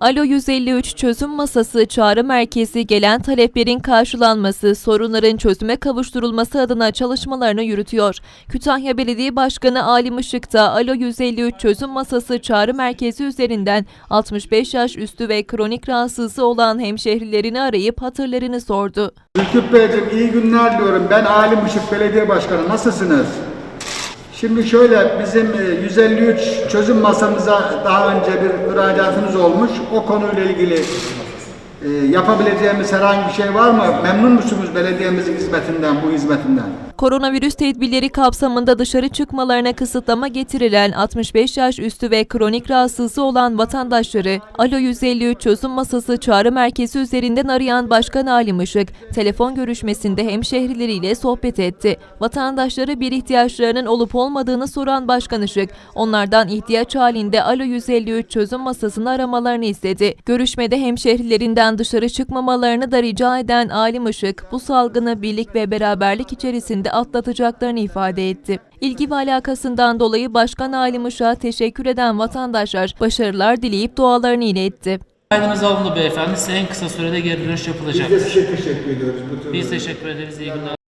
Alo 153 çözüm masası çağrı merkezi gelen taleplerin karşılanması, sorunların çözüme kavuşturulması adına çalışmalarını yürütüyor. Kütahya Belediye Başkanı Alim Işık da Alo 153 çözüm masası çağrı merkezi üzerinden 65 yaş üstü ve kronik rahatsızlığı olan hemşehrilerini arayıp hatırlarını sordu. Ülküp Beyciğim iyi günler diyorum. Ben Alim Işık Belediye Başkanı. Nasılsınız? Şimdi şöyle bizim e, 153 çözüm masamıza daha önce bir müracaatınız olmuş. O konuyla ilgili e, yapabileceğimiz herhangi bir şey var mı? Memnun musunuz belediyemizin hizmetinden, bu hizmetinden? Koronavirüs tedbirleri kapsamında dışarı çıkmalarına kısıtlama getirilen 65 yaş üstü ve kronik rahatsızlığı olan vatandaşları Alo 153 çözüm masası çağrı merkezi üzerinden arayan Başkan Halim Işık, telefon görüşmesinde hemşehrileriyle sohbet etti. Vatandaşlara bir ihtiyaçlarının olup olmadığını soran Başkan Işık, onlardan ihtiyaç halinde Alo 153 çözüm masasını aramalarını istedi. Görüşmede hemşehrilerinden dışarı çıkmamalarını da rica eden Alim Işık, bu salgını birlik ve beraberlik içerisinde atlatacaklarını ifade etti. İlgi ve alakasından dolayı Başkan Alim Işık'a teşekkür eden vatandaşlar başarılar dileyip dualarını iletti. Kaydınız alındı beyefendi. Size en kısa sürede geri dönüş yapılacak. Biz de size teşekkür ediyoruz. bu Biz teşekkür ederiz. İyi günler.